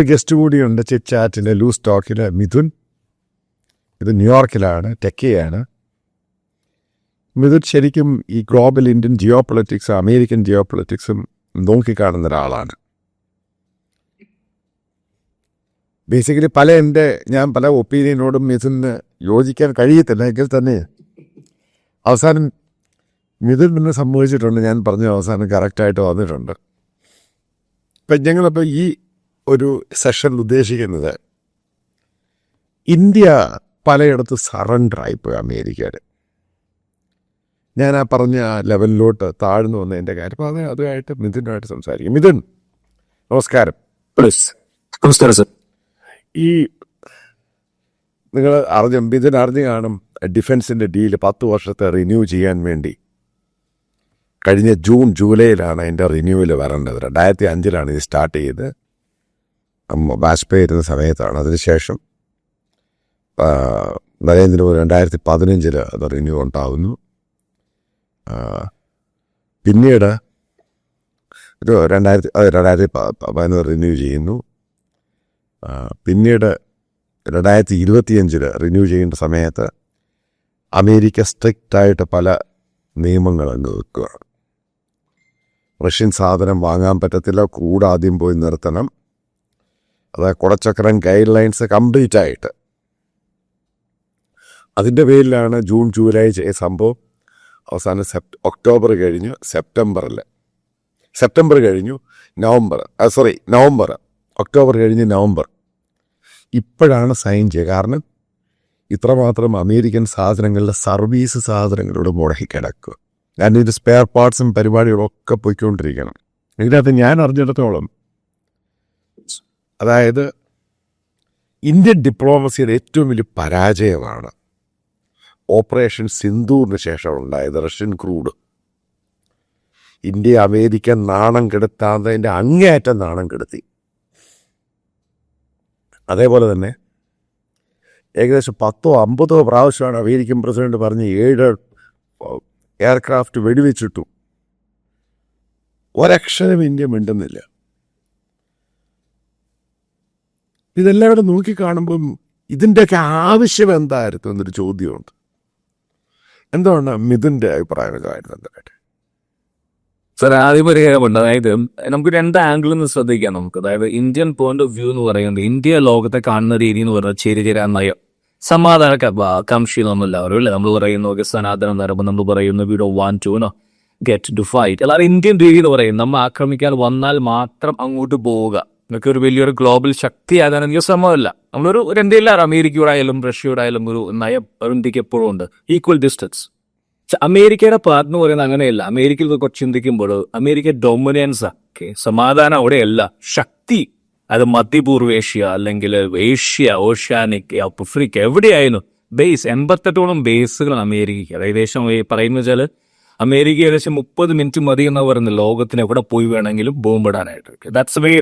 Guest കൂടിയുണ്ട് chit ചാറ്റിൽ loose ടോക്കിൽ Mithun. ഇത് ന്യൂയോർക്കിലാണ് ടെക്കിയാണ് മിഥുൻ ശരിക്കും ഈ ഗ്ലോബൽ ഇന്ത്യൻ ജിയോ പൊളിറ്റിക്സും അമേരിക്കൻ ജിയോ പൊളിറ്റിക്സും നോക്കിക്കാണുന്ന ഒരാളാണ്. ബേസിക്കലി പല എന്റെ ഞാൻ പല ഒപ്പീനിയനോടും മിഥുന് യോജിക്കാൻ കഴിയത്തില്ല എങ്കിൽ തന്നെ അവസാനം മിഥുൻ പിന്നെ സംഭവിച്ചിട്ടുണ്ട് ഞാൻ പറഞ്ഞ അവസാനം കറക്റ്റായിട്ട് വന്നിട്ടുണ്ട്. ഇപ്പം ഞങ്ങളിപ്പോൾ ഈ ഒരു സെഷൻ ഉദ്ദേശിക്കുന്നത് ഇന്ത്യ പലയിടത്ത് സറണ്ടർ ആയിപ്പോയി അമേരിക്കയിൽ ഞാൻ ആ പറഞ്ഞ ആ ലെവലിലോട്ട് താഴ്ന്നു വന്നതിന്റെ കാര്യം അപ്പോൾ അത് അതുമായിട്ട് മിഥുനായിട്ട് സംസാരിക്കും. മിഥുൻ നമസ്കാരം. പ്ലസ് നമസ്കാരം സർ ഈ നിങ്ങൾ അറിഞ്ഞ മിഥുൻ അറിഞ്ഞു കാണും ഡിഫൻസിന്റെ ഡീൽ പത്ത് വർഷത്തെ റിന്യൂ ചെയ്യാൻ വേണ്ടി. കഴിഞ്ഞ ജൂൺ ജൂലൈയിലാണ് അതിന്റെ റിന്യൂവൽ വരേണ്ടത്. രണ്ടായിരത്തി അഞ്ചിലാണ് ഇത് സ്റ്റാർട്ട് ചെയ്ത്. വാജ്പേയി ഇരുന്ന സമയത്താണ്. അതിനുശേഷം നരേന്ദ്രമോദി രണ്ടായിരത്തി പതിനഞ്ചിൽ അത് റിന്യൂ ഉണ്ടാകുന്നു പിന്നീട് ഒരു രണ്ടായിരത്തി രണ്ടായിരത്തി പതിനൊന്ന് റിന്യൂ ചെയ്യുന്നു. പിന്നീട് രണ്ടായിരത്തി ഇരുപത്തിയഞ്ചിൽ റിന്യൂ ചെയ്യേണ്ട സമയത്ത് അമേരിക്ക സ്ട്രിക്റ്റായിട്ട് പല നിയമങ്ങൾ അങ്ങ് വെക്കുകയാണ് റഷ്യൻ സാധനം വാങ്ങാൻ പറ്റത്തില്ല കൂടാദ്യം പോയി നിർത്തണം. അത് കുടച്ചക്രൻ ഗൈഡ് ലൈൻസ് കംപ്ലീറ്റ് ആയിട്ട്. അതിന്റെ പേരിലാണ് ജൂൺ ജൂലൈ സംഭവം അവസാനം സെപ്റ്റ് ഒക്ടോബർ കഴിഞ്ഞു സെപ്റ്റംബറിൽ സെപ്റ്റംബർ കഴിഞ്ഞു നവംബർ സോറി നവംബർ ഒക്ടോബർ കഴിഞ്ഞ് നവംബർ. ഇപ്പോഴാണ് സൈൻ ചെയ്യുക. കാരണം ഇത്രമാത്രം അമേരിക്കൻ സാധനങ്ങളുടെ സർവീസ് സാധനങ്ങളോട് മുടക്കി കിടക്കുക. ഞാനിത് സ്പെയർ പാർട്സും പരിപാടികളും ഒക്കെ പോയിക്കൊണ്ടിരിക്കണം. ഇതിനകത്ത് ഞാൻ അറിഞ്ഞിടത്തോളം അതായത് ഇന്ത്യൻ ഡിപ്ലോമസിയുടെ ഏറ്റവും വലിയ പരാജയമാണ് ഓപ്പറേഷൻ സിന്ധൂറിന് ശേഷം ഉണ്ടായത് റഷ്യൻ ക്രൂഡ്. ഇന്ത്യ അമേരിക്ക നാണം കെടുത്താത്തതിന്റെ അങ്ങേയറ്റം നാണം കെടുത്തി. അതേപോലെ തന്നെ ഏകദേശം പത്തോ അമ്പതോ പ്രാവശ്യമാണ് അമേരിക്കൻ പ്രസിഡന്റ് പറഞ്ഞ് ഏഴ് എയർക്രാഫ്റ്റ് വെടിവെച്ചിട്ടു ഒരക്ഷരം ഇന്ത്യ മിണ്ടുന്നില്ല. ഇതെല്ലാം ഇവിടെ നോക്കിക്കാണുമ്പം ഇതിന്റെയൊക്കെ ആവശ്യം എന്തായിരുന്നു എന്നൊരു ചോദ്യമുണ്ട്. എന്താണ് മിഥുന്റെ അഭിപ്രായം കാര്യത്തിന്റെ സർ ആദ്യം ഒരു കാര്യമുണ്ട് അതായത് നമുക്ക് രണ്ട് ആംഗിളിൽ നിന്ന് ശ്രദ്ധിക്കാം നമുക്ക്. അതായത് ഇന്ത്യൻ പോയിന്റ് ഓഫ് വ്യൂ എന്ന് പറയുന്നത് ഇന്ത്യ ലോകത്തെ കാണുന്ന രീതി എന്ന് പറയുന്നത് ചേരാ നയം. സമാധാന കംഷിന്നൊന്നും എല്ലാവരും അല്ലേ? നമ്മൾ പറയുന്നു ഓക്കെ സനാതനം തരുമ്പോൾ നമ്മൾ പറയുന്നു. We want to know get to fight അല്ലാതെ ഇന്ത്യൻ രീതി എന്ന് പറയും നമ്മൾ ആക്രമിക്കാൻ വന്നാൽ മാത്രം അങ്ങോട്ട് പോവുക. എന്നൊക്കെ ഒരു വലിയൊരു ഗ്ലോബൽ ശക്തിയാകാൻ എനിക്ക് ശ്രമമല്ല നമ്മളൊരു ഒരു എന്തെല്ലാം അമേരിക്കയോടായാലും റഷ്യയോടായാലും ഒരു നയം ഇന്ത്യയ്ക്ക് എപ്പോഴും ഉണ്ട്. ഈക്വൽ ഡിസ്റ്റൻസ് അമേരിക്കയുടെ പാർട്ട് എന്ന് പറയുന്നത് അങ്ങനെയല്ല. അമേരിക്കയിൽ കുറച്ച് ചിന്തിക്കുമ്പോൾ അമേരിക്ക ഡൊമിനൻസ് ഓക്കെ സമാധാനം അവിടെയല്ല. ശക്തി അത് മധ്യപൂർവേഷ്യ അല്ലെങ്കിൽ ഏഷ്യ ഓഷ്യാനിക് ആഫ്രിക്ക എവിടെയായിരുന്നു? ബേസ് എൺപത്തെട്ടോളം ബേസുകളാണ് അമേരിക്കയ്ക്ക്. ഏകദേശം പറയുന്നത് പറയുന്ന വെച്ചാൽ അമേരിക്ക ഏകദേശം മുപ്പത് മിനിറ്റ് മതി എന്ന് പറയുന്ന ലോകത്തിന് എവിടെ പോയി വേണമെങ്കിലും ബോംബിടാനായിട്ട് ദാറ്റ്സ് വേ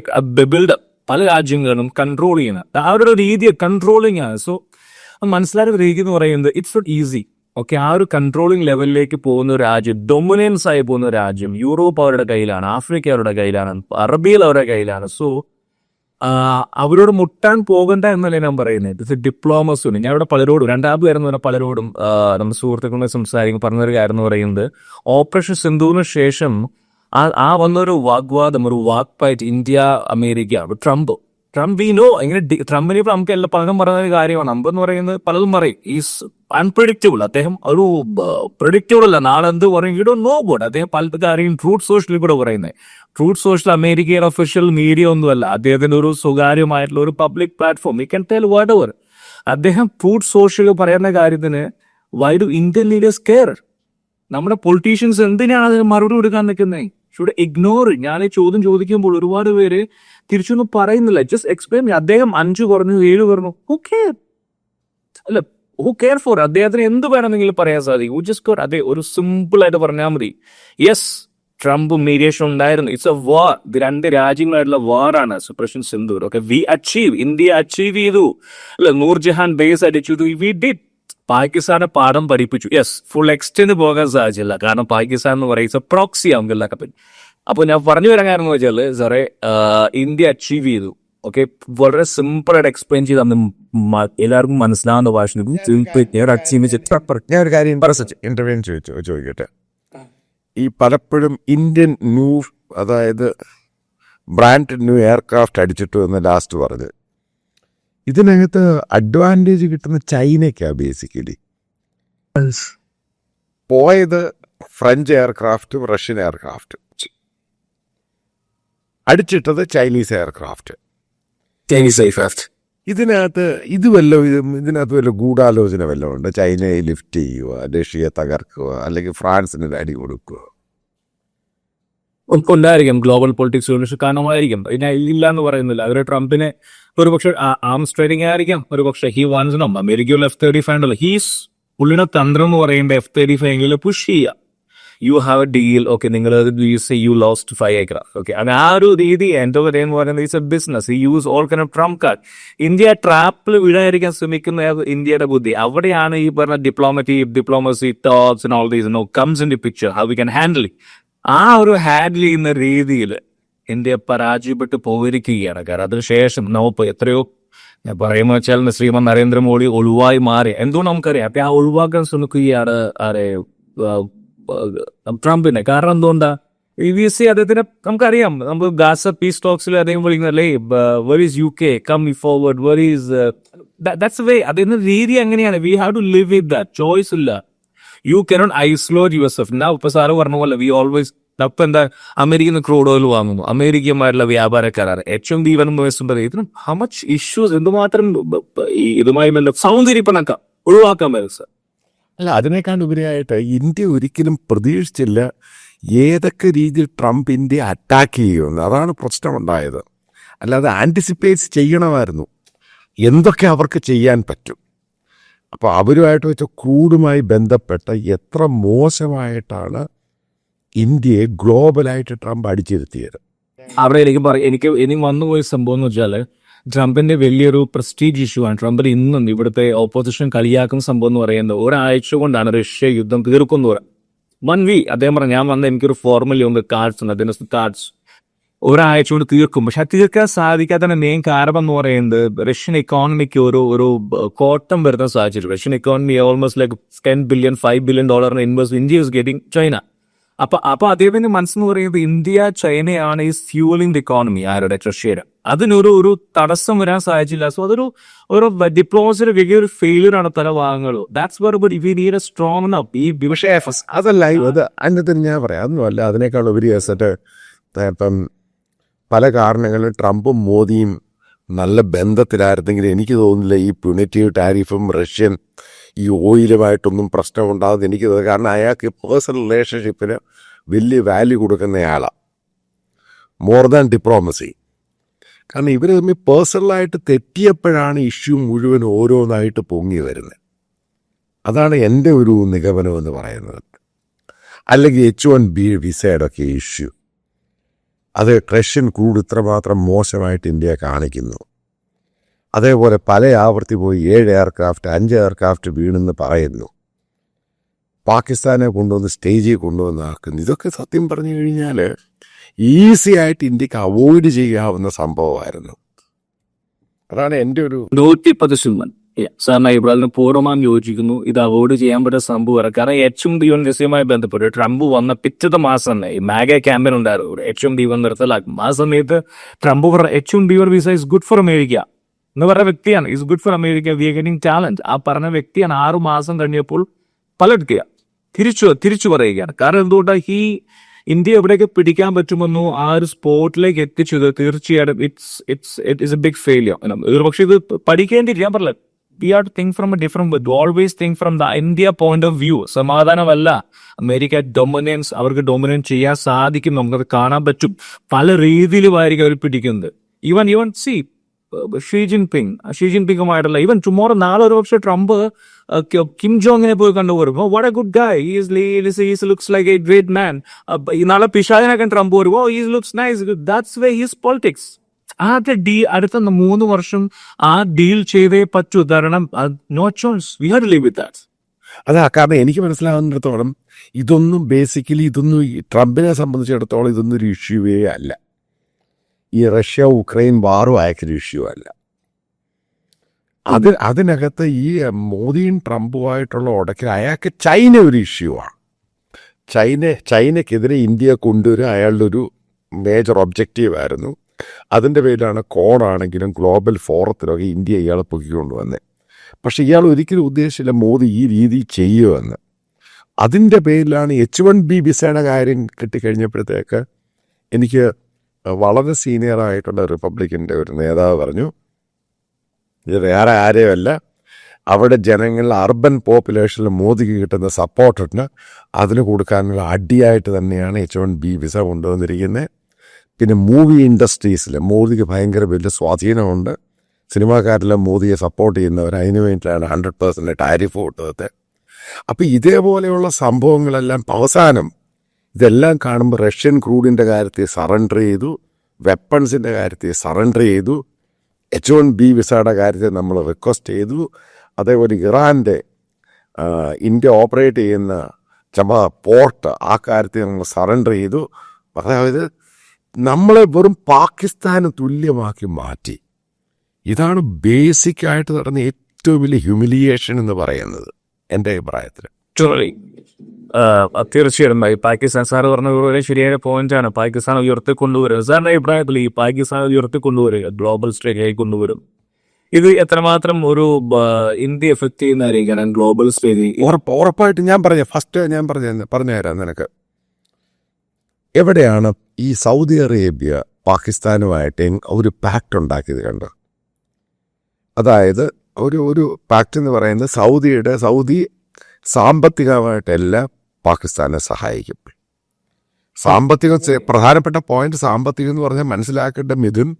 ബിൽഡ് പല രാജ്യങ്ങളും കൺട്രോൾ ചെയ്യുന്ന. ആ ഒരു രീതി കൺട്രോളിങ് ആണ്. സോ മനസ്സിലാക്കുന്ന രീതി എന്ന് പറയുന്നത് ഇറ്റ്സ് നോട്ട് ഈസി ഓക്കെ ആ ഒരു കൺട്രോളിങ് ലെവലിലേക്ക് പോകുന്ന രാജ്യം ഡൊമിനൻസ് ആയി പോകുന്ന രാജ്യം യൂറോപ്പ് അവരുടെ കയ്യിലാണ് ആഫ്രിക്ക അവരുടെ കയ്യിലാണ് അറബിയിൽ അവരുടെ കയ്യിലാണ്. സോ അവരോട് മുട്ടാൻ പോകണ്ട എന്നല്ല ഞാൻ പറയുന്നത്. ഇത് ഡിപ്ലോമസി ഞാൻ ഇവിടെ പലരോടും രണ്ടാമത് വരുന്ന പറഞ്ഞാൽ പലരോടും നമ്മുടെ സുഹൃത്തുക്കളെ സംസാരിക്കും പറഞ്ഞൊരു കാര്യം എന്ന് പറയുന്നത് ഓപ്പറേഷൻ സിന്ധുവിന് ശേഷം ആ ആ വന്നൊരു വാഗ്വാദം ഒരു വാക്പായിട്ട് India America Trump Trump we know ഇങ്ങനെ ട്രംപിനെ ഇപ്പോൾ നമുക്ക് എല്ലാ പലതും പറയുന്ന ഒരു കാര്യമാണ്. ട്രംപ് എന്ന് പറയുന്നത് പലതും പറയും. ഈസ് അൺപ്രഡിക്റ്റബിൾ അദ്ദേഹം ഒരു പ്രഡിക്റ്റബിൾ അല്ല. നാളെ എന്ത് പറയും? ഇടോ നോ ബോട്ട് അദ്ദേഹം പല കാര്യം ട്രൂത്ത് സോഷ്യലിൽ കൂടെ പറയുന്നത് ട്രൂത്ത് സോഷ്യൽ അമേരിക്കയുടെ ഒഫീഷ്യൽ മീഡിയ ഒന്നുമല്ല അദ്ദേഹത്തിന്റെ ഒരു സ്വകാര്യമായിട്ടുള്ള ഒരു public platform you can tell whatever അദ്ദേഹം ട്രൂത്ത് സോഷ്യൽ പറയുന്ന കാര്യത്തിന് why do Indian leaders care നമ്മുടെ പൊളിറ്റീഷ്യൻസ് എന്തിനാണ് അതിന് മറുപടി കൊടുക്കാൻ നിൽക്കുന്നത് ഷുഡ് ഇഗ്നോർ ഞാൻ ഈ ചോദ്യം ചോദിക്കുമ്പോൾ ഒരുപാട് പേര് തിരിച്ചൊന്നും പറയുന്നില്ല. ജസ്റ്റ് എക്സ്പ്ലെയിൻ അദ്ദേഹം അഞ്ചു പറഞ്ഞു ഏഴ് പറഞ്ഞു ഹു കെയർ അല്ല ഹു കെയർ ഫോർ അദ്ദേഹത്തിന് എന്ത് വേണമെങ്കിലും പറയാൻ സാധിക്കും. ജസ്റ്റ് കോർ അതെ ഒരു സിമ്പിൾ ആയിട്ട് പറഞ്ഞാൽ മതി. യെസ് ട്രംപ് മീഡിയേഷൻ ഉണ്ടായിരുന്നു. ഇറ്റ്സ് എ വാർ ഇത് രണ്ട് രാജ്യങ്ങളായിട്ടുള്ള വാറാണ് സുപ്രഷൻ Sindoor. Okay we achieve India achieve ചെയ്തു. അല്ല നൂർജഹാൻ ബേസ് അടിച്ചു. വി ഡിഡ് പാകിസ്ഥാനെ പാഠം പഠിപ്പിച്ചു. യെസ് ഫുൾ എക്സ്റ്റെൻഡ് പോകാൻ സാധിച്ചില്ല. കാരണം പാകിസ്ഥാൻ എന്ന് പറയുന്നത് പ്രോക്സി ആവുമ്പോൾ കപ്പൻ അപ്പോൾ ഞാൻ പറഞ്ഞു വരാൻ കാരണം എന്ന് വെച്ചാൽ സാറേ ഇന്ത്യ അച്ചീവ് ചെയ്തു. ഓക്കെ വളരെ സിമ്പിൾ ആയിട്ട് എക്സ്പ്ലെയിൻ ചെയ്ത് അന്ന് എല്ലാവർക്കും മനസ്സിലാവുന്ന ഭാഷ ഞാൻ ഒരു കാര്യം ഇന്റർവ്യൂ ചോദിച്ചു ചോദിക്കട്ടെ. ഈ പലപ്പോഴും ഇന്ത്യൻ ന്യൂ അതായത് ബ്രാൻഡ് ന്യൂ എയർക്രാഫ്റ്റ് അടിച്ചിട്ടു എന്ന് ലാസ്റ്റ് പറഞ്ഞ് ഇതിനകത്ത് അഡ്വാന്റേജ് കിട്ടുന്ന ചൈനയ്ക്കാണ് ബേസിക്കലി പോയത് ഫ്രഞ്ച് എയർക്രാഫ്റ്റും റഷ്യൻ എയർക്രാഫ്റ്റും അടിച്ചിട്ടത് ചൈനീസ് എയർക്രാഫ്റ്റ് ഇതിനകത്ത് ഇത് വല്ല ഇതിനകത്ത് വല്ല ഗൂഢാലോചന വല്ലതും ഉണ്ട്? ചൈനയെ ലിഫ്റ്റ് ചെയ്യുക റഷ്യയെ തകർക്കുക അല്ലെങ്കിൽ ഫ്രാൻസിന് അടി കൊടുക്കുക? ഉണ്ടായിരിക്കും ഗ്ലോബൽ പൊളിറ്റിക്സ് പക്ഷെ കാരണമായിരിക്കും. പിന്നെ ഇല്ല എന്ന് പറയുന്നില്ല. അവർ ട്രംപിനെ ഒരു പക്ഷെ ആംസ് ട്രേഡിംഗ് ആയിരിക്കാം. ഒരു പക്ഷെ ഹി വാൻസിനും നോ അമേരിക്കയിൽ എഫ് തേർട്ടി ഫൈവ് ഉണ്ടല്ലോ. ഹീസ് പുള്ളിയുടെ തന്ത്രം എന്ന് പറയുമ്പോൾ എഫ് തേർട്ടി ഫൈവിൽ പുഷ് ചെയ്യുക you have a deal okay നിങ്ങൾ you lost five acre okay അങ്ങനെ ആ ഒരു രീതി എന്റെ ഒരു എന്ന് പറയുന്നത് ഇറ്റ്സ് എ ബിസിനസ് ഈ use all kind trump card India ട്രാപ്പിൽ വീഴാതിരിക്കാൻ ശ്രമിക്കുന്ന ഇന്ത്യയുടെ ബുദ്ധി? അവിടെയാണ് ഈ പറഞ്ഞ diplomacy diplomacy thoughts and all these no comes in the picture how we can handle ആ ഒരു ഹാൻഡിൽ ചെയ്യുന്ന രീതിയിൽ ഇന്ത്യ പരാജയപ്പെട്ട് പോയിരിക്കുകയാണ്. കാരണം അതിനുശേഷം നോപ്പ് എത്രയോ ഞാൻ പറയുമ്പോൾ വെച്ചാൽ ശ്രീമൻ നരേന്ദ്രമോദി ഒഴിവായി മാറി. എന്തുകൊണ്ട് നമുക്കറിയാം? അപ്പൊ ആ ഒഴിവാക്കാൻ ശ്രമിക്കുകയാണ് ആരെ ട്രംപിനെ. കാരണം എന്തുകൊണ്ടാ? ഇ വി സി അദ്ദേഹത്തിന് നമുക്കറിയാം. നമ്മൾ ഗാസ പീസ് ടോക്സിൽ അദ്ദേഹം വിളിക്കുന്നല്ലേ where is U K come forward where is that's way അതിന്റെ രീതി അങ്ങനെയാണ് we have to live with that choice ഇല്ല. You cannot isolate yourself എന്നാ ഇപ്പൊ സാറ് പറഞ്ഞ പോലെ വി ഓൾവേസ് അപ്പൊ എന്താ അമേരിക്കൻ ക്രൂഡ് ഓയിൽ വാങ്ങുന്നു. അമേരിക്കന്മാരുള്ള കരാർ എച്ച് എം ബി വനം ഇതിന് ഹൗ മച്ച് ഇഷ്യൂസ് എന്തുമാത്രം ഇതുമായി ബന്ധം സൗന്ദര്യപ്പണക്ക ഒഴിവാക്കാൻ പറ്റും സർ അല്ല അതിനേക്കാൾ ഉപരിയായിട്ട് ഇന്ത്യ ഒരിക്കലും പ്രതീക്ഷിച്ചില്ല ഏതൊക്കെ രീതിയിൽ ട്രംപ് ഇന്ത്യ അറ്റാക്ക് ചെയ്യുമെന്ന് അതാണ് പ്രശ്നമുണ്ടായത്. അല്ലാതെ ആന്റിസിപ്പേറ്റ് ചെയ്യണമായിരുന്നു. എന്തൊക്കെ അവർക്ക് ചെയ്യാൻ പറ്റും? അപ്പോൾ അവരുമായിട്ട് വെച്ച ക്രൂഡുമായി ബന്ധപ്പെട്ട എത്ര മോശമായിട്ടാണ് ഇന്ത്യയെ ഗ്ലോബലായിട്ട് ട്രംപ് അടിച്ചിരുത്തിയത്? അവിടെ എനിക്ക് പറ എനിക്ക് ഇനി വന്നുപോയ സംഭവം എന്ന് വെച്ചാൽ ട്രംപിന്റെ വലിയൊരു പ്രസ്റ്റീജ് ഇഷ്യൂ ആണ്. ട്രംപിന് ഇന്നും ഇവിടുത്തെ ഓപ്പോസിഷൻ കളിയാക്കുന്ന സംഭവം എന്ന് പറയുന്നത് ഒരാഴ്ച കൊണ്ടാണ് റഷ്യ യുദ്ധം തീർക്കുന്നു പറയാം. വൺ വി അദ്ദേഹം പറഞ്ഞു ഞാൻ വന്ന എനിക്കൊരു ഫോർമുല ഉണ്ട് കാർഡ്സ് ഉണ്ട്. അതിന് കാർഡ്സ് ഒരാഴ്ച കൊണ്ട് തീർക്കും. പക്ഷെ അത് തീർക്കാൻ സാധിക്കാത്തതിന്റെ മെയിൻ കാരണം എന്ന് പറയുന്നത് റഷ്യൻ എക്കോണമിക്ക് ഒരു ഒരു കോട്ടം വരുന്ന സാഹചര്യം Russian economy almost like ten billion five billion ഡോളറിന് invest India is getting China അപ്പൊ അപ്പൊ അദ്ദേഹത്തിന്റെ മനസ്സെന്ന് പറയുന്നത് ഇന്ത്യ ചൈനയാണ് ഈ ഫ്യൂലിംഗ് ദ ഇക്കോണമി ആരുടെ? റഷ്യയുടെ. അതിനൊരു ഒരു തടസ്സം വരാൻ സാധിച്ചില്ല. സോ അതൊരു ഒരു ഡിപ്ലോമസിയുടെ വലിയൊരു ഫെയിലിയർ ആണ് പല ഭാഗങ്ങളും that's where but if need a strong ഈ അതല്ല അത് അതിനകത്ത് ഞാൻ പറയാം. അതൊന്നുമല്ല അതിനേക്കാൾ ഉപരി ഇപ്പം പല കാരണങ്ങളിലും ട്രംപും മോദിയും നല്ല ബന്ധത്തിലായിരുന്നെങ്കിൽ എനിക്ക് തോന്നുന്നില്ല ഈ പ്യൂണിറ്റീവ് ടാരിഫും റഷ്യൻ ഈ ഓയിലുമായിട്ടൊന്നും പ്രശ്നമുണ്ടാകുന്നത് എനിക്ക് തോന്നുന്നു. കാരണം അയാൾക്ക് പേഴ്സണൽ റിലേഷൻഷിപ്പിന് വലിയ വാല്യൂ കൊടുക്കുന്നയാളാണ് മോർ ദാൻ ഡിപ്ലോമസി കാരണം ഇവർ തമ്മിൽ പേഴ്സണലായിട്ട് തെറ്റിയപ്പോഴാണ് ഇഷ്യൂ മുഴുവൻ ഓരോന്നായിട്ട് പൊങ്ങി വരുന്നത്. അതാണ് എന്റെ ഒരു നിഗമനം എന്ന് പറയുന്നത്. അല്ലെങ്കിൽ എച്ച് വൺ ബി വിസയുടെ ഒക്കെ ഇഷ്യൂ അത് റഷ്യൻ ക്രൂഡ് ഇത്രമാത്രം മോശമായിട്ട് ഇന്ത്യ കാണിക്കുന്നു. അതേപോലെ പല ആവർത്തി പോയി ഏഴ് എയർക്രാഫ്റ്റ് അഞ്ച് എയർക്രാഫ്റ്റ് വീണെന്ന് പറയുന്നു. പാകിസ്ഥാനെ കൊണ്ടുവന്ന് സ്റ്റേജിൽ കൊണ്ടുവന്ന് ആക്കുന്നു. ഇതൊക്കെ സത്യം പറഞ്ഞു കഴിഞ്ഞാൽ ഈസി ആയിട്ട് ഇന്ത്യയ്ക്ക് അവോയ്ഡ് ചെയ്യാവുന്ന സംഭവമായിരുന്നു. അതാണ് എന്റെ ഒരു നൂറ്റി ശതമാനം. സാറിന് ഇബ്രാഹിമിന് പൂർണമായും യോജിക്കുന്നു. ഇത് അവോയ്ഡ് ചെയ്യാൻ പറ്റുന്ന സംഭവമാണ് കാരണം എച്ച് എം ഡി വൺ ദിവസമായി ബന്ധപ്പെട്ട് ട്രംപ് വന്ന പിറ്റത്തെ മാസം തന്നെ ഈ മാഗ ക്യാമ്പയിൻ ഉണ്ടായിരുന്നു എച്ച് എം വൺ നിർത്തലാക്കും ആ സമയത്ത് ട്രംപ് പറഞ്ഞ H M one visa is good for America എന്ന് പറഞ്ഞ വ്യക്തിയാണ്. Is good for America we getting talent ആ പറഞ്ഞ വ്യക്തിയാണ് ആറു മാസം കഴിഞ്ഞപ്പോൾ പലർക്കുക തിരിച്ചു തിരിച്ചു പറയുകയാണ്. കാരണം എന്തുകൊണ്ടാണ് ഈ ഇന്ത്യ എവിടെയൊക്കെ പിടിക്കാൻ പറ്റുമെന്നോ ആ ഒരു സ്പോട്ടിലേക്ക് എത്തിച്ചത് തീർച്ചയായിട്ടും it's it's it is a big failure പക്ഷേ ഇത് പഠിക്കേണ്ടി ഞാൻ പറഞ്ഞില്ല we are to think from a different always think from the India point of view സമാധാനമല്ല. America dominance അവർക്ക് ഡൊമിനൻസ് ചെയ്യാൻ സാധിക്കും. നമുക്കത് കാണാൻ പറ്റും. പല രീതിയിലുമായിരിക്കും അവർ പിടിക്കുന്നത്. Even even Xi Xi Jinping Xi Jinping even tomorrow നാളെ ഒരു പക്ഷേ ട്രംപ് കിം ജോങ്ങിനെ പോയി കണ്ടു വരുമ്പോൾ what a good guy is looks like a great man നാളെ പിഷാദിനൊക്കെ ട്രംപ് വരുമ്പോൾ is looks nice that's way he's politics ആദ്യ ഡീ അടുത്ത മൂന്ന് വർഷം ആ ഡീൽ ചെയ്തേ പറ്റൂ. കാരണം no choice we leave with that അതാ കാരണം എനിക്ക് മനസ്സിലാവുന്നിടത്തോളം ഇതൊന്നും ബേസിക്കലി ഇതൊന്നും ട്രംപിനെ സംബന്ധിച്ചിടത്തോളം ഇതൊന്നും ഒരു ഇഷ്യൂവേ അല്ല. ഈ റഷ്യ ഉക്രൈൻ വാറും അയക്കൊരു ഇഷ്യൂ അല്ല. അത് അതിനകത്ത് ഈ മോദിയും ട്രംപുമായിട്ടുള്ള ഉടക്കിൽ അയാൾക്ക് ചൈന ഒരു ഇഷ്യൂ ആണ്. ചൈന ചൈനക്കെതിരെ ഇന്ത്യ കൊണ്ടുവരാൻ അയാളുടെ ഒരു മേജർ ഒബ്ജക്റ്റീവ് ആയിരുന്നു. അതിന്റെ പേരിലാണ് കോണാണെങ്കിലും ഗ്ലോബൽ ഫോറത്തിലൊക്കെ ഇന്ത്യ ഇയാളെ പൊക്കിക്കൊണ്ടുവന്നത് പക്ഷേ ഇയാൾ ഒരിക്കലും ഉദ്ദേശിച്ചില്ല മോദി ഈ രീതി ചെയ്യുമെന്ന് അതിന്റെ പേരിലാണ് എച്ച് വൺ ബി വിസയുടെ കാര്യം കിട്ടിക്കഴിഞ്ഞപ്പോഴത്തേക്ക് എനിക്ക് വളരെ സീനിയറായിട്ടുള്ള റിപ്പബ്ലിക്കിന്റെ ഒരു നേതാവ് പറഞ്ഞു ഇത് വേറെ ആരെയുമല്ല അവിടെ ജനങ്ങളിൽ അർബൻ പോപ്പുലേഷനിൽ മോദിക്ക് കിട്ടുന്ന സപ്പോർട്ടിന് അതിന് കൊടുക്കാനുള്ള അടിയായിട്ട് തന്നെയാണ് എച്ച് വൺ ബി വിസ കൊണ്ടുവന്നിരിക്കുന്നത്. പിന്നെ മൂവി ഇൻഡസ്ട്രീസിൽ മോദിക്ക് ഭയങ്കര വലിയ സ്വാധീനമുണ്ട്. സിനിമാക്കാരെല്ലാം മോദിയെ സപ്പോർട്ട് ചെയ്യുന്നവർ അതിന് വേണ്ടിയിട്ടാണ് ഹൺഡ്രഡ് പേഴ്സന്റ് ടാരിഫ് കൊടുത്തത് അപ്പം ഇതേപോലെയുള്ള സംഭവങ്ങളെല്ലാം അവസാനം ഇതെല്ലാം കാണുമ്പോൾ റഷ്യൻ ക്രൂഡിന്റെ കാര്യത്തിൽ സറണ്ടർ ചെയ്തു വെപ്പൺസിന്റെ കാര്യത്തിൽ സറണ്ടർ ചെയ്തു എച്ച് വൺ ബി വിസയുടെ കാര്യത്തിൽ നമ്മൾ റിക്വസ്റ്റ് ചെയ്തു. അതേപോലെ ഇറാന്റെ ഇന്ത്യ ഓപ്പറേറ്റ് ചെയ്യുന്ന ചമ പോർട്ട് ആ കാര്യത്തിൽ നമ്മൾ സറണ്ടർ ചെയ്തു. അതായത് നമ്മളെ വെറും പാകിസ്ഥാന് തുല്യമാക്കി മാറ്റി. ഇതാണ് ബേസിക് ആയിട്ട് നടന്ന ഏറ്റവും വലിയ ഹ്യൂമിലിയേഷൻ എന്ന് പറയുന്നത്. എന്റെ അഭിപ്രായത്തിൽ തീർച്ചയായിട്ടും. ഈ പാകിസ്ഥാൻ സാർ പറഞ്ഞ പോലെ ശരിയായ പോയിന്റ് ആണ്. പാകിസ്ഥാൻ ഉയർത്തിക്കൊണ്ടുവരും സാറിന്റെ അഭിപ്രായത്തിൽ ഈ പാകിസ്ഥാൻ ഉയർത്തിക്കൊണ്ടുവരിക ഗ്ലോബൽ സ്റ്റേജിലേക്ക് കൊണ്ടുവരും. ഇത് എത്രമാത്രം ഒരു ഇന്ത്യ എഫക്ട് ചെയ്യുന്നതായിരിക്കണം ഗ്ലോബൽ സ്റ്റേജിൽ ഉറപ്പ് ഉറപ്പായിട്ട് ഞാൻ പറഞ്ഞ ഫസ്റ്റ് ഞാൻ പറഞ്ഞ പറഞ്ഞു തരാം നിനക്ക്. എവിടെയാണ് ഈ സൗദി അറേബ്യ പാകിസ്ഥാനുമായിട്ട് ഒരു പാക്ട് ഉണ്ടാക്കിയത് കണ്ട്. അതായത് ഒരു ഒരു പാക്ട് എന്ന് പറയുന്നത് സൗദിയുടെ സൗദി സാമ്പത്തികമായിട്ടെല്ലാം പാകിസ്ഥാനെ സഹായിക്കും. സാമ്പത്തികം പ്രധാനപ്പെട്ട പോയിന്റ് സാമ്പത്തികം എന്ന് പറഞ്ഞാൽ മനസ്സിലാക്കേണ്ട മിഥുൻ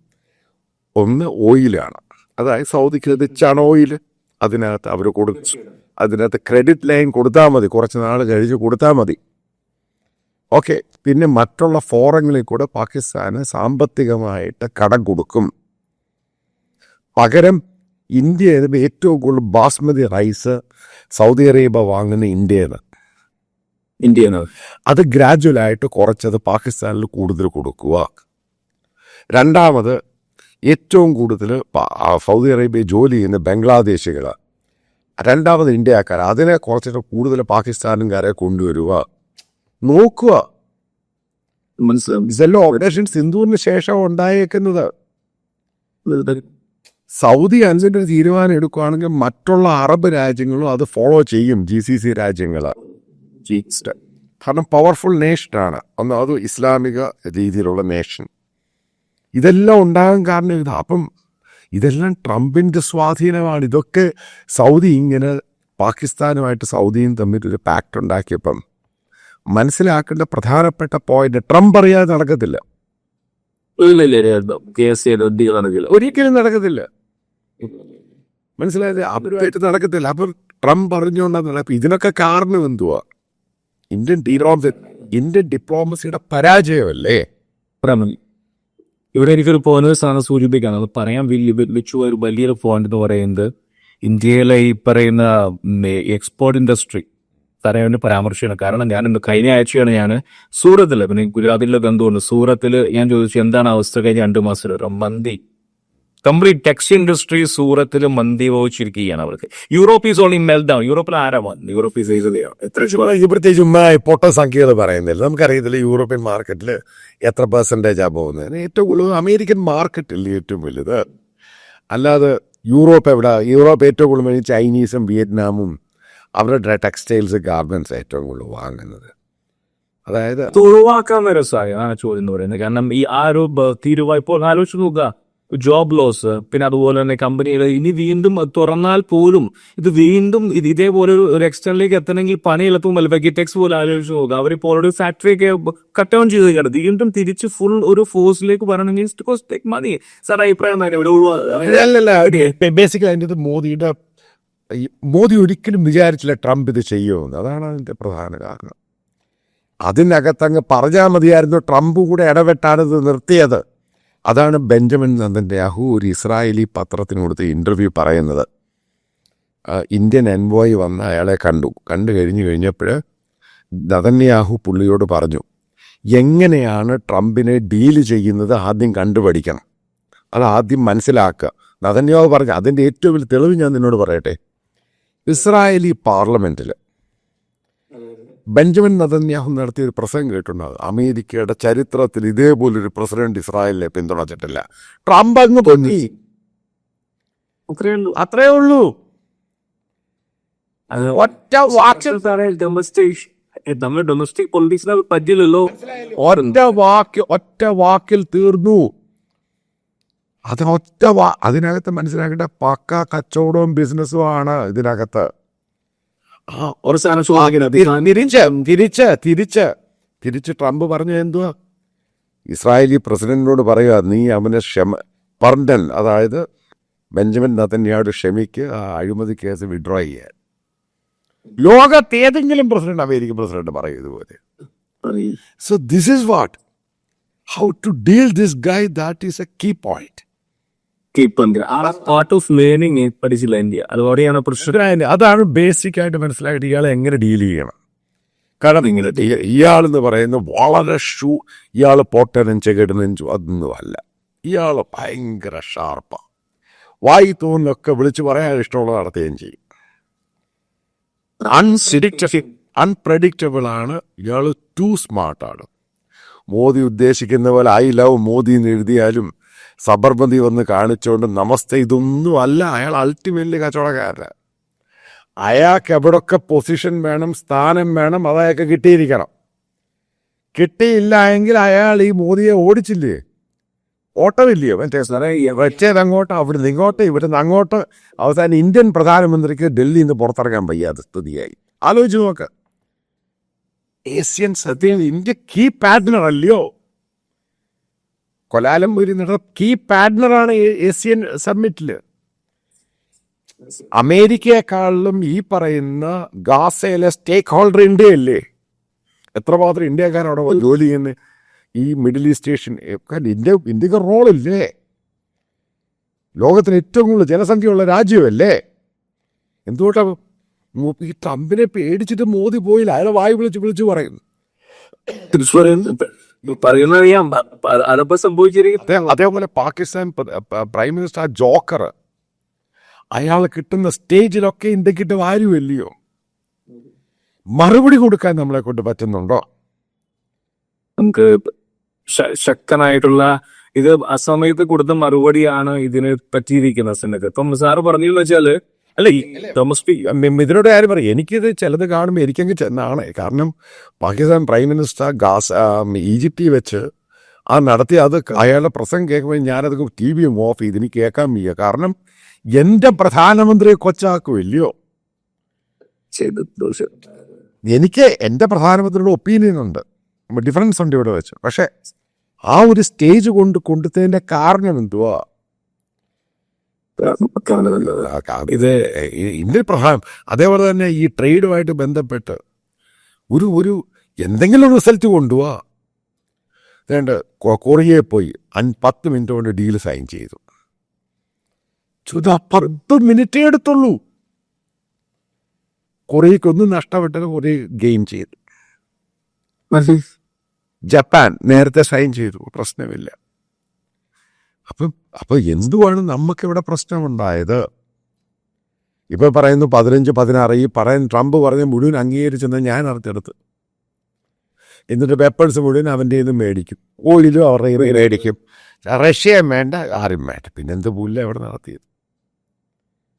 ഒന്ന് ഓയിലാണ് അതായത് സൗദിക്ക് ലഭിച്ചാണ് ഓയിൽ അതിനകത്ത് അവർ കൊടുത്തു അതിനകത്ത് ക്രെഡിറ്റ് ലൈൻ കൊടുത്താൽ മതി. കുറച്ച് നാൾ കഴിച്ച് കൊടുത്താൽ മതി. ഓക്കെ പിന്നെ മറ്റുള്ള ഫോറങ്ങളിൽ കൂടെ പാകിസ്ഥാന് സാമ്പത്തികമായിട്ട് കടം കൊടുക്കും. പകരം ഇന്ത്യ ഏറ്റവും കൂടുതൽ ബാസ്മതി റൈസ് സൗദി അറേബ്യ വാങ്ങുന്ന ഇന്ത്യയിൽ ഇന്ത്യ അത് ഗ്രാജുവലായിട്ട് കുറച്ചത് പാകിസ്ഥാനിൽ കൂടുതൽ കൊടുക്കുക. രണ്ടാമത് ഏറ്റവും കൂടുതൽ സൗദി അറേബ്യ ജോലി ചെയ്യുന്ന ബംഗ്ലാദേശികൾ രണ്ടാമത് ഇന്ത്യക്കാർ അതിനെ കുറച്ചിട്ട് കൂടുതൽ പാകിസ്ഥാനുകാരെ കൊണ്ടുവരിക. നോക്കുക. മനസ്സിലാവും. ഓപ്പറേഷൻ സിന്ധുവിന് ശേഷം ഉണ്ടായേക്കുന്നത് സൗദി അനുസരിച്ച് ഒരു തീരുമാനം എടുക്കുകയാണെങ്കിൽ മറ്റുള്ള അറബ് രാജ്യങ്ങളും അത് ഫോളോ ചെയ്യും ജി സി സി രാജ്യങ്ങൾ കാരണം പവർഫുൾ നേഷനാണ് ഒന്ന് അത് ഇസ്ലാമിക രീതിയിലുള്ള നേഷൻ ഇതെല്ലാം ഉണ്ടാകാൻ കാരണം ഇതാ. അപ്പം ഇതെല്ലാം ട്രംപിന്റെ സ്വാധീനമാണ്. ഇതൊക്കെ സൗദി ഇങ്ങനെ പാകിസ്ഥാനുമായിട്ട് സൗദിയും തമ്മിൽ ഒരു പാക്ട് ഉണ്ടാക്കിയപ്പം മനസ്സിലാക്കേണ്ട പ്രധാനപ്പെട്ട പോയിന്റ് ട്രംപ് അറിയാതെ നടക്കത്തില്ല. ഒരിക്കലും നടക്കത്തില്ല. മനസ്സിലായത് അവരുമായിട്ട് നടക്കത്തില്ല. അപ്പം ട്രംപ് അറിഞ്ഞുകൊണ്ടാണ് അപ്പൊ ഇതിനൊക്കെ കാരണം എന്തുവാ? ഇന്ത്യൻ ഡിപ്ലോമസി ഇന്ത്യൻ ഡിപ്ലോമസിയുടെ പരാജയമല്ലേ? ഇവിടെ എനിക്കൊരു പോയിന്റ് സാധനം സൂചിപ്പിക്കാണ് അത് പറയാൻ വലിയ വെച്ചു ഒരു വലിയൊരു പോയിന്റ് എന്ന് പറയുന്നത് ഇന്ത്യയിലെ ഈ പറയുന്ന എക്സ്പോർട്ട് ഇൻഡസ്ട്രി തരാൻ പരാമർശമാണ് കാരണം ഞാൻ ഇന്ന് കഴിഞ്ഞ ആഴ്ചയാണ് ഞാൻ സൂറത്തിൽ പിന്നെ ഗുജറാത്തിലെ ബന്ധുണ്ട് സൂറത്തിൽ ഞാൻ ചോദിച്ചു എന്താണ് അവസ്ഥ കഴിഞ്ഞ രണ്ട് മാസത്തിൽ മന്തി. കംപ്ലീറ്റ് ടെക്സ് ഇൻഡസ്ട്രി സൂറത്തിൽ മന്തി വഹിച്ചിരിക്കുകയാണ് അവർക്ക്. യൂറോപ്പ് ഈസ് ഓൺലി മെൽ യൂറോപ്പിൽ ആരാ വന്നു യൂറോപ്പ് ഈസ് ചെയ്തതെയോ എത്ര ചുമ്മാ ഈ പ്രത്യേകിച്ച് ചുമ്മാ പൊട്ട സംഖ്യകൾ പറയുന്നില്ല. നമുക്കറിയത്തില്ല യൂറോപ്യൻ മാർക്കറ്റിൽ എത്ര പെർസെന്റേജാ പോകുന്നത് ഏറ്റവും കൂടുതൽ അമേരിക്കൻ മാർക്കറ്റിൽ ഏറ്റവും വലുത്. അല്ലാതെ യൂറോപ്പ് എവിടെ? യൂറോപ്പ് ഏറ്റവും കൂടുതൽ ചൈനീസും വിയറ്റ്നാമും അവരുടെ ടെക്സ്റ്റൈൽസ് ഗാർമെന്റ്സ് ഏറ്റവും കൂടുതൽ വാങ്ങുന്നത്. അതായത് അത് ഒഴിവാക്കാൻ രസമായി ആ ചോദ്യം എന്ന് പറയുന്നത്. കാരണം ഈ ആ ഒരു തീരുവ ഇപ്പോൾ ആലോചിച്ച് നോക്കുക. ജോബ് ലോസ് പിന്നെ അതുപോലെ തന്നെ കമ്പനികൾ ഇനി വീണ്ടും തുറന്നാൽ പോലും ഇത് വീണ്ടും ഇത് ഇതേപോലെ ഒരു- എക്സ്റ്റേണലിലേക്ക് എക്സ്റ്റേണിലേക്ക് എത്തണമെങ്കിൽ പണി എളുപ്പമല്ല വെഗിടെക്സ് പോലെ ആലോചിച്ച് നോക്കുക. അവരിപ്പോൾ ഒരു ഫാക്ടറി ഒക്കെ കട്ട് ഡൗൺ ചെയ്ത് കഴിഞ്ഞാൽ വീണ്ടും തിരിച്ച് ഫുൾ ഒരു ഫോഴ്സിലേക്ക് വരണമെങ്കിൽ മതി സാർ അഭിപ്രായം തന്നെ ബേസിക്കലി അതിന്റെ മോദിയുടെ മോദി ഒരിക്കലും വിചാരിച്ചില്ല ട്രംപ് ഇത് ചെയ്യുമെന്ന്. അതാണ് അതിന്റെ പ്രധാന കാരണം. അതിനകത്തങ്ങ് പറഞ്ഞാൽ മതിയായിരുന്നു ട്രംപ് കൂടെ ഇടപെട്ടാണ് ഇത് നിർത്തിയത്. അതാണ് ബെഞ്ചമിൻ നന്ദന്റെ അഹു ഒരു ഇസ്രായേലി പത്രത്തിന് കൊടുത്ത് ഇന്റർവ്യൂ പറയുന്നത്. ഇന്ത്യൻ എൻവോയ് വന്ന് അയാളെ കണ്ടു. കണ്ടു കഴിഞ്ഞു കഴിഞ്ഞപ്പോൾ നദന്യാഹു പുള്ളിയോട് പറഞ്ഞു എങ്ങനെയാണ് ട്രംപിനെ ഡീൽ ചെയ്യുന്നത് ആദ്യം കണ്ടുപഠിക്കണം. അത് ആദ്യം മനസ്സിലാക്കുക. നദന്യാഹു പറഞ്ഞു അതിന്റെ ഏറ്റവും വലിയ തെളിവ് ഞാൻ നിന്നോട് പറയട്ടെ. ഇസ്രായേലി പാർലമെന്റിൽ ബെഞ്ചമിൻ നദന്യാഹു നടത്തിയ ഒരു പ്രസംഗം കേട്ടിട്ടുണ്ടാകും അമേരിക്കയുടെ ചരിത്രത്തിൽ ഇതേപോലൊരു പ്രസിഡന്റ് ഇസ്രായേലിനെ പിന്തുണച്ചിട്ടില്ല. ട്രംപ് അങ്ങ് പൊന്നി. അത്രേ ഉള്ളൂ. ഒറ്റ വാക്കിൽ ഡൊമസ്റ്റിക് പൊളിറ്റിക്സിനെ പറ്റില്ലല്ലോ ഒറ്റ വാക്ക് ഒറ്റ വാക്കിൽ തീർന്നു. അത് ഒറ്റ വാ അതിനകത്ത് മനസ്സിലാക്കേണ്ട പക്ക കച്ചവടവും ബിസിനസ്സും ആണ് ഇതിനകത്ത്. ആ ഒരു സാധനം ചോദിക്കുന്നത് തിരിച്ച് തിരിച്ച് തിരിച്ച്. തിരിച്ച് ട്രംപ് പറഞ്ഞ എന്തുവാ? ഇസ്രായേലി പ്രസിഡന്റിനോട് പറയുക നീ അവനെ ക്ഷമ പർഡൻ അതായത് ബെഞ്ചമിൻ നത്തന്യാട് ക്ഷമിക്ക് ആ അഴിമതി കേസ് വിഡ്രോ ചെയ്യാൻ. ലോകത്ത് ഏതെങ്കിലും പ്രസിഡന്റ് അമേരിക്കൻ പ്രസിഡന്റ് പറയും ഇതുപോലെ. So this is what how to deal this guy that is a key point part of learning പഠിച്ചില്ല ഇന്ത്യ അതുപോലെയാണ് പ്രശ്നം അതാണ് ബേസിക് ആയിട്ട് മനസ്സിലായിട്ട് ഇയാളെ എങ്ങനെ ഡീൽ ചെയ്യണം. കാരണം ഇങ്ങനെ എന്ന് പറയുന്നത് വളരെ ഷൂ ഇയാൾ പൊട്ടനും ചെകിടനും അതൊന്നുമല്ല ഇയാൾ ഭയങ്കര ഷാർപ്പാണ് വായി തോന്നൊക്കെ വിളിച്ച് പറയാൻ ഇഷ്ടമുള്ളത് നടത്തുകയും ചെയ്യും. അൺപ്രഡിക്റ്റബിൾ ആണ് ഇയാൾ ടു സ്മാർട്ടാണ് മോദി ഉദ്ദേശിക്കുന്ന പോലെ ഐ ലവ് മോദി എന്ന് എഴുതിയാലും സബർമതി വന്ന് കാണിച്ചുകൊണ്ട് നമസ്തേ ഇതൊന്നും അല്ല. അയാൾ അൾട്ടിമേറ്റ്ലി കച്ചവടക്കാരനാണ് അയാൾക്ക് എവിടൊക്കെ പൊസിഷൻ വേണം സ്ഥാനം വേണം അത് അയാൾക്ക് കിട്ടിയിരിക്കണം. കിട്ടിയില്ല എങ്കിൽ അയാൾ ഈ മോദിയെ ഓടിച്ചില്ലേ? ഓട്ടമില്ലയോ? മറ്റേ സാറേ വെച്ചേതങ്ങോട്ട് അവിടുന്ന് ഇങ്ങോട്ട് ഇവിടുന്ന് അങ്ങോട്ട്. അവസാനം ഇന്ത്യൻ പ്രധാനമന്ത്രിക്ക് ഡൽഹിയിൽ നിന്ന് പുറത്തിറങ്ങാൻ വയ്യാത്ത സ്ഥിതിയായി. ആലോചിച്ച് നോക്ക്. ഏഷ്യൻ സത്യം ഇന്ത്യ കീ പാർട്ട്ണർ അല്ലയോ? കൊലാലംപൂരി നടന്ന കീ പാർട്ട്ണറാണ് ഏഷ്യൻ സമ്മിറ്റിൽ അമേരിക്കയെക്കാളിലും ഈ പറയുന്ന ഗാസയിലെ സ്റ്റേക്ക് ഹോൾഡർ ഇന്ത്യയല്ലേ എത്രമാത്രം ഇന്ത്യക്കാരവിടെ ജോലി ചെയ്യുന്ന ഈ മിഡിൽ ഈസ്റ്റ് ഏഷ്യൻ ഇന്ത്യ ഇന്ത്യയ്ക്ക് റോളില്ലേ? ലോകത്തിന് ഏറ്റവും കൂടുതൽ ജനസംഖ്യയുള്ള രാജ്യമല്ലേ? എന്തുകൊണ്ടാണ് ഈ ട്രംപിനെ പേടിച്ചിട്ട് മോദി പോയില്ല അയാളെ വായി വിളിച്ച് വിളിച്ച് പറയുന്നു? പറയുന്നറിയാം അതപ്പോ സംഭവിച്ചിരിക്കും. അതേ അതേപോലെ പാകിസ്ഥാൻ പ്ര- മിനിസ്റ്റർ ആ ജോക്കർ അയാൾ കിട്ടുന്ന സ്റ്റേജിലൊക്കെ ഇന്ത്യക്കിട്ട് വാരുമല്ലയോ മറുപടി കൊടുക്കാൻ നമ്മളെ കൊണ്ട് പറ്റുന്നുണ്ടോ? നമുക്ക് ശക്തനായിട്ടുള്ള ഇത് അസമയത്ത് കൊടുത്ത മറുപടിയാണ് ഇതിന് പറ്റിയിരിക്കുന്ന സിനക്ക് ഇപ്പം സാറ് പറഞ്ഞു വെച്ചാൽ അല്ല ഈ തോമസ് പി ഇതിനോട് കാര്യം പറയും. എനിക്കിത് ചിലത് കാണുമ്പോൾ എനിക്കങ്ങ് ചെന്നാണ് കാരണം പാകിസ്ഥാൻ പ്രൈം മിനിസ്റ്റർ ഗാസ് ഈജിപ്തി ഈജിപ്തിൽ വെച്ച് ആ നടത്തി അത് അയാളുടെ പ്രസംഗം കേൾക്കുമ്പോൾ ഞാനത് ടി വിയും ഓഫ് ചെയ്ത് എനിക്ക് കേൾക്കാൻ വയ്യ. കാരണം എന്റെ പ്രധാനമന്ത്രിയെ കൊച്ചാക്കുമല്ലയോ എനിക്ക് എന്റെ പ്രധാനമന്ത്രിയുടെ ഒപ്പീനിയൻ ഉണ്ട്. ഡിഫറൻസ് ഉണ്ട് ഇവിടെ വെച്ച്. പക്ഷേ ആ ഒരു സ്റ്റേജ് കൊണ്ട് കൊണ്ടുത്തതിന്റെ കാരണം എന്തുവാ? ഇത് ഇന്ത്യൻ പ്രധാനം അതേപോലെ തന്നെ ഈ ട്രേഡുമായിട്ട് ബന്ധപ്പെട്ട് ഒരു ഒരു എന്തെങ്കിലും റിസൾട്ട് കൊണ്ടുപോവാ വേണ്ട കൊറിയയിൽ പോയി അൻ- പത്ത് മിനിറ്റ് കൊണ്ട് ഡീൽ സൈൻ ചെയ്തു. ചുതാ പത്ത് മിനിറ്റേ എടുത്തുള്ളൂ. കൊറിയക്കൊന്നും നഷ്ടപ്പെട്ടത് കൊറിയ ഗെയിം ചെയ്തു. ജപ്പാൻ നേരത്തെ സൈൻ ചെയ്തു. പ്രശ്നമില്ല. അപ്പം അപ്പോൾ എന്തുവാണ് നമുക്കിവിടെ പ്രശ്നമുണ്ടായത്? ഇപ്പൊ പറയുന്നു പതിനഞ്ച് പതിനാറ് ഈ പറയാൻ ട്രംപ് പറഞ്ഞ മുഴുവൻ അംഗീകരിച്ചെന്ന് ഞാൻ അറിഞ്ഞെടുത്ത്. എന്നിട്ട് വെപ്പൺസ് മുഴുവൻ അവന്റെ നിന്ന് മേടിക്കും. ഓയിലും അവരുടെ മേടിക്കും. റഷ്യയും വേണ്ട ആരും വേണ്ട. പിന്നെന്ത് പുല്ല അവിടെ നടത്തിയത്?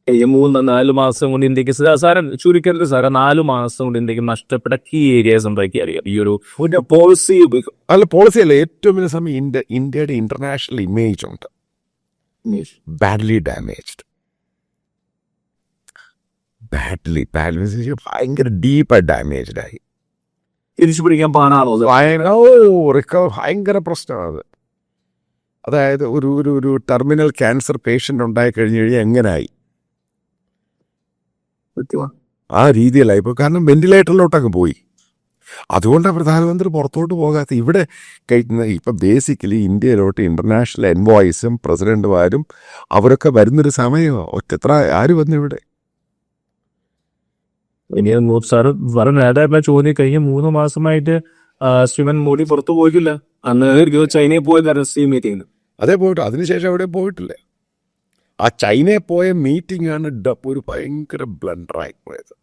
മൂന്ന് നാല് മാസം കൊണ്ട് ഇന്ത്യയ്ക്ക് സാറേ സാരം ചുരുക്കരുത് സാറേ നാല് മാസം കൊണ്ട് ഇന്ത്യയ്ക്ക് നഷ്ടപ്പെട്ട കീ ഏരിയാസ് എന്തൊക്കെ അറിയാം. ഈ ഒരു പോളിസി അല്ല പോളിസി അല്ല. ഏറ്റവും വലിയ സമയം ഇന്ത്യ ഇന്ത്യയുടെ ഇന്റർനാഷണൽ ഇമേജ് ഉണ്ട്. ബാഡ്ലി ഡാമേജ്ഡ് ബാഡ്ലി ബാഡ്ലി ഭയങ്കര ഡീപ്പായി ഡാമേജ്ഡ് ആയി. തിരിച്ചു പിടിക്കാൻ പാടാണോ റിക്കവർ ഭയങ്കര പ്രശ്നമാണ് അതായത് ഒരു ഒരു ഒരു ടെർമിനൽ ക്യാൻസർ പേഷ്യന്റ് ഉണ്ടായി കഴിഞ്ഞു കഴിഞ്ഞാൽ എങ്ങനായി സത്യമാ. ആ രീതിയിലായി ഇപ്പോൾ കാരണം വെന്റിലേറ്ററിലോട്ടങ്ങ് പോയി. അതുകൊണ്ടാണ് പ്രധാനമന്ത്രി പുറത്തോട്ട് പോകാത്ത. ഇവിടെ കഴിക്കുന്ന ഇപ്പം ബേസിക്കലി ഇന്ത്യയിലോട്ട് ഇന്റർനാഷണൽ എൻവോയ്സും പ്രസിഡന്റുമാരും അവരൊക്കെ വരുന്നൊരു സമയമോ. ഒറ്റത്ര ആര് വന്നു ഇവിടെ? ഇനി മൂ- സാറ് വളരെ നേരത്തെ ചോദ്യം. കഴിഞ്ഞ മൂന്ന് മാസമായിട്ട് ശ്രീമൻ മോഡി പുറത്തു പോയിട്ടില്ല. അന്ന് ചൈനയിൽ പോയതായിരുന്നു സി മീറ്റിംഗിന് അതേ പോയിട്ട്. അതിനുശേഷം അവിടെ പോയിട്ടില്ല. ആ ചൈനയിൽ പോയ മീറ്റിംഗ് ആണ് ഡപ്പ് ഒരു ഭയങ്കര ബ്ലണ്ടറായി പോയത്.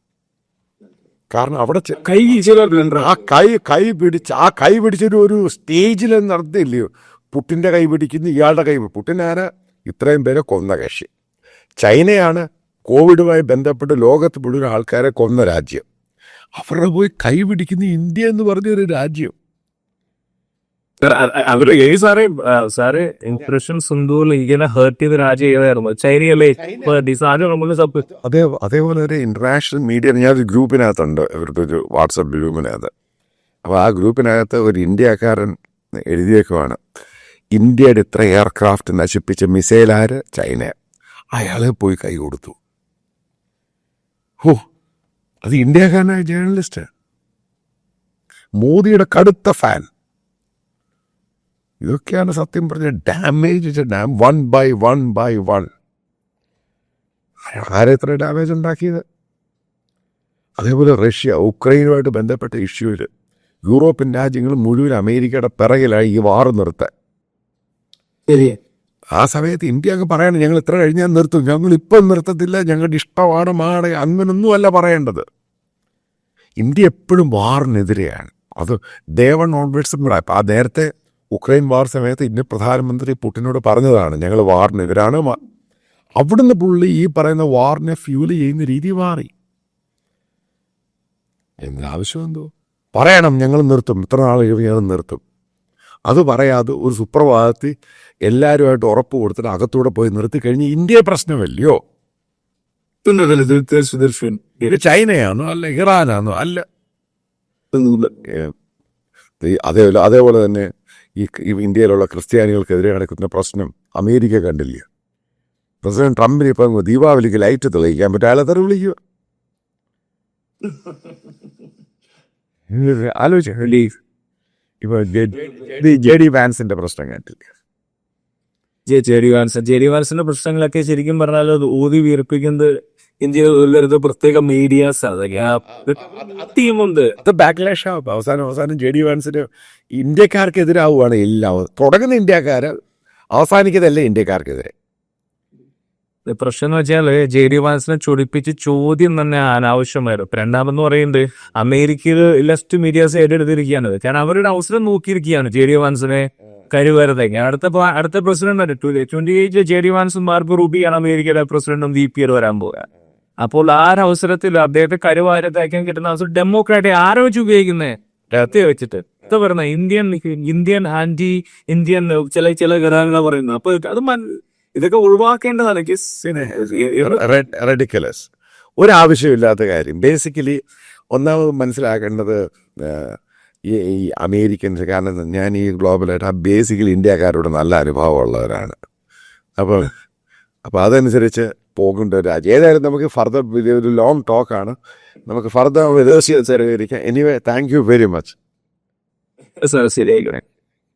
കാരണം അവിടെ കൈ ആ കൈ കൈ പിടിച്ച് ആ കൈ പിടിച്ചൊരു ഒരു സ്റ്റേജിൽ നടത്തില്ലയോ പുട്ടിന്റെ കൈ പിടിക്കുന്ന ഇയാളുടെ കൈ പുട്ടിനാണ് ഇത്രയും പേരെ കൊന്ന കക്ഷി. ചൈനയാണ് കോവിഡുമായി ബന്ധപ്പെട്ട് ലോകത്ത് മുഴുവൻ ആൾക്കാരെ കൊന്ന രാജ്യം. അവരുടെ പോയി കൈ പിടിക്കുന്ന ഇന്ത്യ എന്ന് പറഞ്ഞൊരു രാജ്യം. അവർ ഏ സാറേ സാറേ ഇംപ്രഷൻ സിന്ധുവിൽ ഇങ്ങനെ ഹേർട്ട് ചെയ്ത് രാജ്യം ഏതായിരുന്നു ചൈനയല്ലേ? അതേ അതേപോലെ ഒരു ഇന്റർനാഷണൽ മീഡിയ ഞാൻ ഒരു ഗ്രൂപ്പിനകത്തുണ്ട്. ഇവരുടെ ഒരു വാട്സപ്പ് ഗ്രൂപ്പിനകത്ത്. അപ്പോൾ ആ ഗ്രൂപ്പിനകത്ത് ഒരു ഇന്ത്യക്കാരൻ എഴുതിയേക്കുവാണ്. ഇന്ത്യയുടെ ഇത്ര എയർക്രാഫ്റ്റ് നശിപ്പിച്ച മിസൈലാര് ചൈന. അയാളെ പോയി കൈ കൊടുത്തു. ഹോ അത് ഇന്ത്യക്കാരനായ ജേർണലിസ്റ്റ് മോദിയുടെ കടുത്ത ഫാൻ ഇതൊക്കെയാണ് സത്യം പറഞ്ഞ damage dam one by one by one ആരെ ഇത്ര ഡാമേജ് ഉണ്ടാക്കിയത്? അതേപോലെ റഷ്യ ഉക്രൈനുമായിട്ട് ബന്ധപ്പെട്ട ഇഷ്യൂവിൽ യൂറോപ്യൻ രാജ്യങ്ങൾ മുഴുവൻ അമേരിക്കയുടെ പിറകിലായി ഈ വാർ നിർത്താൻ. ആ സമയത്ത് ഇന്ത്യ അങ്ങ് പറയണം ഞങ്ങൾ ഇത്ര കഴിഞ്ഞാൽ നിർത്തും. ഞങ്ങൾ ഇപ്പം നിർത്തത്തില്ല. ഞങ്ങളുടെ ഇഷ്ടമാണ് മാട അങ്ങനൊന്നുമല്ല പറയേണ്ടത്. ഇന്ത്യ എപ്പോഴും വാറിനെതിരെയാണ് അത് ദേവൺ ഓൺവേഴ്സും കൂടെ. അപ്പം ആ നേരത്തെ ഉക്രൈൻ വാർ സമയത്ത് ഇന്ത്യൻ പ്രധാനമന്ത്രി പുടിനോട് പറഞ്ഞതാണ് ഞങ്ങൾ വാറിന് ഇവരാണ് അവിടുന്ന് പുള്ളി ഈ പറയുന്ന വാറിനെ ഫ്യൂൽ ചെയ്യുന്ന രീതി മാറി. എന്താവശ്യം എന്തോ? പറയണം ഞങ്ങൾ നിർത്തും. ഇത്ര നാൾ ഞങ്ങൾ നിർത്തും. അത് പറയാതെ ഒരു സുപ്രഭാതത്തിൽ എല്ലാവരുമായിട്ട് ഉറപ്പ് കൊടുത്തിട്ട് അകത്തൂടെ പോയി നിർത്തി കഴിഞ്ഞ് ഇന്ത്യ പ്രശ്നമല്ലയോ? ഇത് ചൈനയാണോ അല്ല ഇറാനാണോ അല്ല? അതേപോലെ അതേപോലെ തന്നെ ഈ ഇന്ത്യയിലുള്ള ക്രിസ്ത്യാനികൾക്കെതിരെ നടക്കുന്ന പ്രശ്നം അമേരിക്ക കണ്ടില്ല? പ്രസിഡന്റ് ട്രംപിന് ഇപ്പം ദീപാവലിക്ക് ലൈറ്റ് തെളിയിക്കാൻ പറ്റും അയാളെ തെറി വിളിക്കുക ആലോചിച്ച ഇപ്പൊ ജെ ഡി വാൻസിന്റെ പ്രശ്നം കണ്ടില്ല? ജെ ഡി വാൻസൺ ജെ ഡി വാൻസിന്റെ പ്രശ്നങ്ങളൊക്കെ ശരിക്കും പറഞ്ഞാൽ അത് ഊതി വീർപ്പിക്കുന്നത് ഇന്ത്യയിൽ ഉള്ളൊരു പ്രത്യേക മീഡിയാസ് അതൊക്കെ ടീമുണ്ട് അത് ബാക്ക്ലാഷ് ആവും. അവസാനം അവസാനം ജെ ഡി വാൻസിന് ഇന്ത്യക്കാർക്കെതിരാവുകയാണ് എല്ലാം. തുടങ്ങുന്ന ഇന്ത്യക്കാര് അവസാനിക്കുന്നതല്ലേ ഇന്ത്യക്കാർക്കെതിരെ? പ്രശ്നം എന്ന് വെച്ചാൽ ജെ ഡി വാൻസിനെ ചൊടിപ്പിച്ച് ചോദ്യം തന്നെ അനാവശ്യമായിരുന്നു. രണ്ടാമെന്ന് പറയുന്നത് അമേരിക്കയിൽ ലെസ്റ്റ് മീഡിയാസ് ഏറ്റെടുത്തിരിക്കുകയാണ്. കാരണം അവരുടെ അവസരം നോക്കിയിരിക്കുകയാണ് ജെ ഡി വാൻസിനെ കരുവരുതെങ്കിൽ അടുത്ത അടുത്ത president twenty eight J D വാൻസും Mark റൂബിയാണ് അമേരിക്കയുടെ പ്രസിഡന്റും വി പി വരാൻ പോകുക അപ്പോൾ ആ ഒരു അവസരത്തിൽ അദ്ദേഹത്തെ കരുവാരത്തേക്കാൻ കിട്ടുന്ന അവസരം ഡെമോക്രാറ്റ് ആരോ വെച്ച് ഉപയോഗിക്കുന്നത് രഹത്തെ വെച്ചിട്ട്. എന്താ പറയുന്നത് ഇന്ത്യൻ ഇന്ത്യൻ ആന്റി ഇന്ത്യൻ ചില ചില ഘടകങ്ങൾ പറയുന്നത്. അപ്പൊ അത് ഇതൊക്കെ ഒഴിവാക്കേണ്ടതാണ്. റെഡിക്കലസ് ഒരാവശ്യമില്ലാത്ത കാര്യം. ബേസിക്കലി ഒന്നാമത് മനസ്സിലാക്കേണ്ടത് ഈ അമേരിക്കൻസ് കാരണം ഞാൻ ഈ ഗ്ലോബലായിട്ട് ആ ബേസിക്കലി ഇന്ത്യക്കാരോട് നല്ല അനുഭവമുള്ളവരാണ്. അപ്പോൾ അപ്പോൾ അതനുസരിച്ച് പോകേണ്ട ഒരു രാജ്യം. ഏതായാലും നമുക്ക് ഫർദർ ഒരു ലോങ് ടോക്കാണ് നമുക്ക് ഫർദർ വിദേശീയ ചെറുകരിക്കാം anyway thank you very much ശരിയായിക്കോട്ടെ.